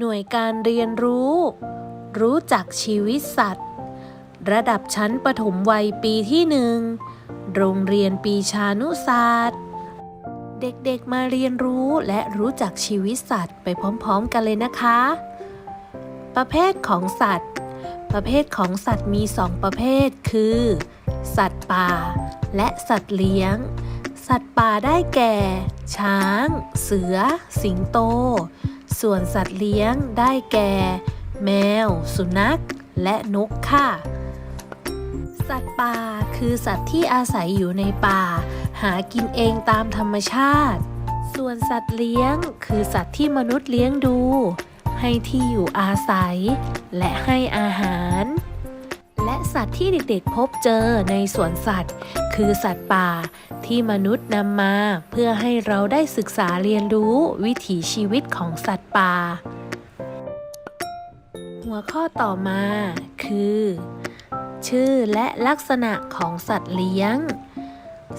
หน่วยการเรียนรู้ รู้จักชีวิตสัตว์ ระดับชั้นประถมวัยปีที่หนึ่งโรงเรียนปีชานุศาสตร์ เด็กๆมาเรียนรู้และรู้จักชีวิตสัตว์ไปพร้อมๆกันเลยนะคะ ประเภทของสัตว์ ประเภทของสัตว์มีสองประเภทคือ สัตว์ป่า และสัตว์เลี้ยง สัตว์ป่าได้แก่ ช้าง เสือ สิงโต ส่วนสัตว์เลี้ยงได้แก่ แมว สุนัข และนกค่ะ สัตว์ป่าคือสัตว์ที่อาศัยอยู่ในป่า หากินเองตามธรรมชาติ ส่วนสัตว์เลี้ยงคือสัตว์ที่มนุษย์เลี้ยงดู ให้ที่อยู่อาศัย และให้อาหาร สัตว์ที่เด็กๆพบเจอในสวนสัตว์ คือสัตว์ป่าที่มนุษย์นำมาเพื่อให้เราได้ศึกษาเรียนรู้วิถีชีวิตของสัตว์ป่า หัวข้อต่อมาคือ ชื่อและลักษณะของสัตว์เลี้ยง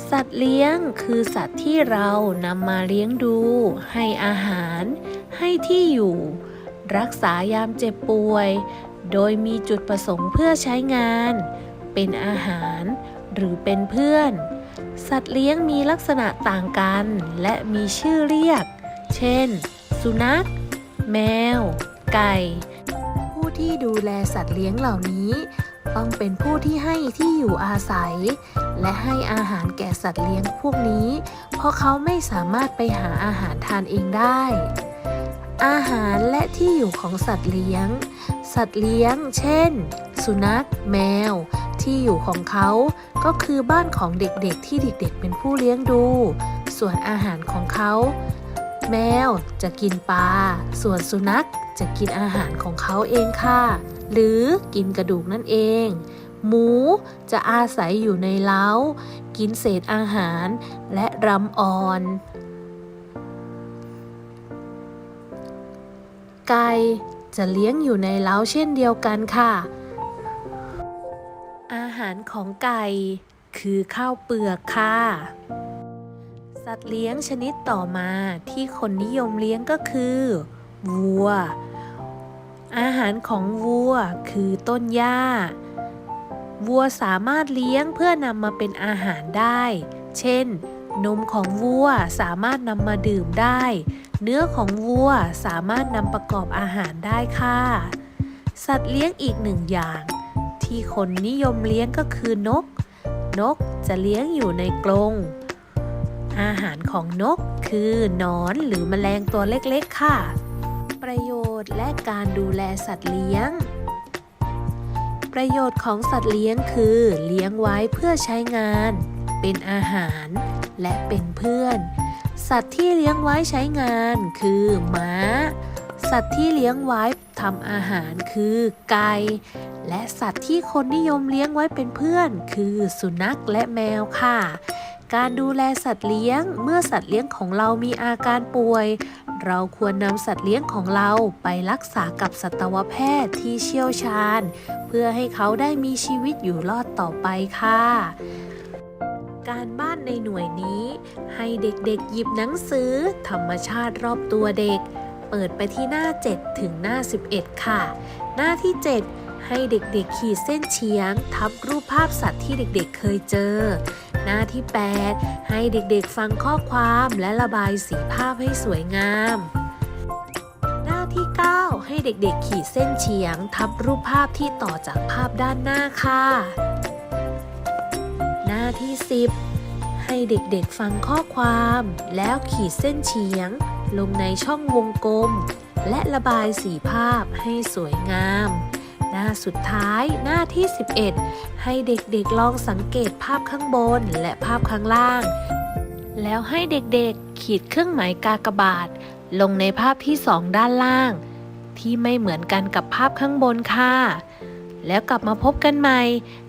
สัตว์เลี้ยงคือสัตว์ที่เรานำมาเลี้ยงดู ให้อาหาร ให้ที่อยู่ รักษายามเจ็บป่วย โดยมีจุดประสงค์เพื่อใช้งาน เป็นอาหาร หรือเป็นเพื่อน สัตว์เลี้ยงมีลักษณะต่างกัน และมีชื่อเรียก เช่น สุนัข แมว ไก่ ผู้ที่ดูแลสัตว์เลี้ยงเหล่านี้ ต้องเป็นผู้ที่ให้ที่อยู่อาศัย และให้อาหารแก่สัตว์เลี้ยงพวกนี้ เพราะเขาไม่สามารถไปหาอาหารทานเองได้ อาหารและที่อยู่ของสัตว์เลี้ยง สัตว์เลี้ยง เช่น สุนัข แมว ที่อยู่ของเขาก็คือบ้านของเด็กๆที่เด็กๆเป็นผู้เลี้ยงดู ส่วนอาหารของเขา แมวจะกินปลา ส่วนสุนัขจะกินอาหารของเขาเองค่ะ หรือกินกระดูกนั่นเอง หมูจะอาศัยอยู่ในเล้า กินเศษอาหารและรำอ่อน ไก่จะเลี้ยงอยู่ในเล้าเช่นเดียวกันค่ะ อาหารของไก่คือข้าวเปลือกค่ะ สัตว์เลี้ยงชนิดต่อมาที่คนนิยมเลี้ยงก็คือวัว อาหารของวัวคือต้นหญ้า วัวสามารถเลี้ยงเพื่อนำมาเป็นอาหารได้ เช่น นมของวัวสามารถนำมาดื่มได้ เนื้อของวัวสามารถนำประกอบอาหารได้ค่ะ สัตว์เลี้ยงอีกหนึ่งอย่าง ที่คนนิยมเลี้ยงก็คือนก นกจะเลี้ยงอยู่ในกรงอาหารของนกคือนอนหรือแมลงตัวเล็กๆค่ะ ประโยชน์และการดูแลสัตว์เลี้ยง ประโยชน์ของสัตว์เลี้ยงคือ เลี้ยงไว้เพื่อใช้งาน เป็นอาหาร และเป็นเพื่อน สัตว์ที่เลี้ยงไว้ใช้งานคือม้า สัตว์ที่เลี้ยงไว้ทำอาหารคือไก่ และสัตว์ที่คนนิยมเลี้ยงไว้เป็นเพื่อน คือสุนัขและแมวค่ะ การดูแลสัตว์เลี้ยงเมื่อสัตว์เลี้ยงของเรามีอาการป่วย เราควรนำสัตว์เลี้ยงของเราไปรักษากับสัตวแพทย์ที่เชี่ยวชาญ เพื่อให้เขาได้มีชีวิตอยู่รอดต่อไปค่ะ การบ้านในหน่วยนี้ ให้เด็กๆหยิบหนังสือ ธรรมชาติรอบตัวเด็ก เปิดไปที่หน้า 7 ถึงหน้า 11 ค่ะ หน้าที่ 7 ให้เด็กๆขีดเส้นเฉียง ทับรูปภาพสัตว์ที่เด็กๆเคยเจอ หน้าที่ 8 ให้เด็กๆฟังข้อความและระบายสีภาพให้สวยงามหน้าที่ 9 ให้เด็กๆขีดเส้นเฉียง ทับรูปภาพที่ต่อจากภาพด้านหน้าค่ะ ที่ 10 ให้เด็กๆฟังข้อความแล้วขีดเส้นเฉียง ลงในช่องวงกลม และระบายสีภาพให้สวยงาม หน้าสุดท้ายหน้าที่ 11 ให้เด็กๆลองสังเกตภาพข้างบนและภาพข้างล่าง แล้วให้เด็กๆขีดเครื่องหมายกากบาท ลงในภาพที่สองด้านล่าง ที่ไม่เหมือนกันกับภาพข้างบนค่ะ แล้วกลับมาพบกันใหม่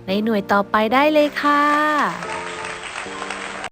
ในหน่วยต่อไปได้เลยค่ะ